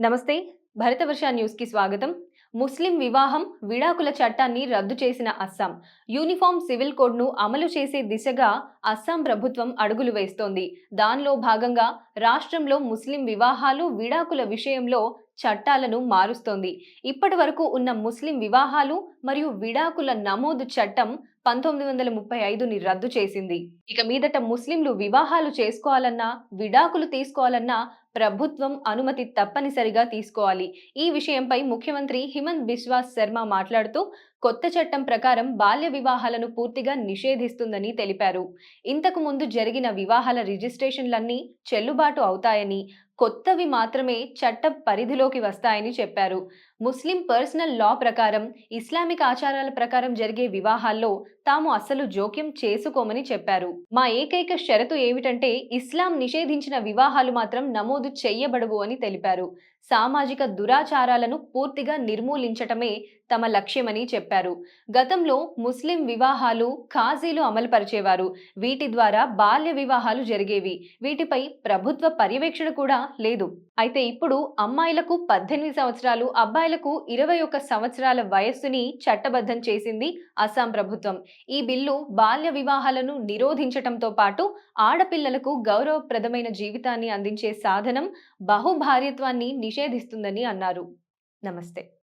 నమస్తే భరతవర్ష న్యూస్కి స్వాగతం. ముస్లిం వివాహం విడాకుల చట్టాన్ని రద్దు చేసిన అస్సాం. యూనిఫామ్ సివిల్ కోడ్ను అమలు చేసే దిశగా అస్సాం ప్రభుత్వం అడుగులు వేస్తోంది. దానిలో భాగంగా రాష్ట్రంలో ముస్లిం వివాహాలు విడాకుల విషయంలో చట్టాలను మారుస్తోంది. ఇప్పటి వరకు ఉన్న ముస్లిం వివాహాలు మరియు విడాకుల నమోదు చట్టం పంతొమ్మిది వందల ముప్పై ఐదుని రద్దు చేసింది. ఇక మీదట ముస్లింలు వివాహాలు చేసుకోవాలన్నా విడాకులు తీసుకోవాలన్నా ప్రభుత్వం అనుమతి తప్పనిసరిగా తీసుకోవాలి. ఈ విషయంపై ముఖ్యమంత్రి హిమంత్ బిశ్వాస్ శర్మ మాట్లాడుతూ కొత్త చట్టం ప్రకారం బాల్య వివాహాలను పూర్తిగా నిషేధిస్తుందని తెలిపారు. ఇంతకు ముందు జరిగిన వివాహాల రిజిస్ట్రేషన్లన్నీ చెల్లుబాటు అవుతాయని కొత్తవి మాత్రమే చట్ట పరిధిలోకి వస్తాయని చెప్పారు. ముస్లిం పర్సనల్ లా ప్రకారం ఇస్లామిక్ ఆచారాల ప్రకారం జరిగే వివాహాల్లో తాము అస్సలు జోక్యం చేసుకోమని చెప్పారు. మా ఏకైక షరతు ఏమిటంటే ఇస్లాం నిషేధించిన వివాహాలు మాత్రం నమోదు చెయ్యబడవు అని తెలిపారు. సామాజిక దురాచారాలను పూర్తిగా నిర్మూలించటమే తమ లక్ష్యమని చెప్పారు. గతంలో ముస్లిం వివాహాలు ఖాజీలు అమలుపరిచేవారు. వీటి ద్వారా బాల్య వివాహాలు జరిగేవి. వీటిపై ప్రభుత్వ పర్యవేక్షణ కూడా లేదు. అయితే ఇప్పుడు అమ్మాయిలకు పద్దెనిమిది సంవత్సరాలు అబ్బాయిలకు ఇరవై ఒక్క సంవత్సరాల వయస్సుని చట్టబద్ధం చేసింది అస్సాం ప్రభుత్వం. ఈ బిల్లు బాల్య వివాహాలను నిరోధించటంతో పాటు ఆడపిల్లలకు గౌరవప్రదమైన జీవితాన్ని అందించే సాధనం బహుభార్యత్వాన్ని నిషేధిస్తుందని అన్నారు. నమస్తే.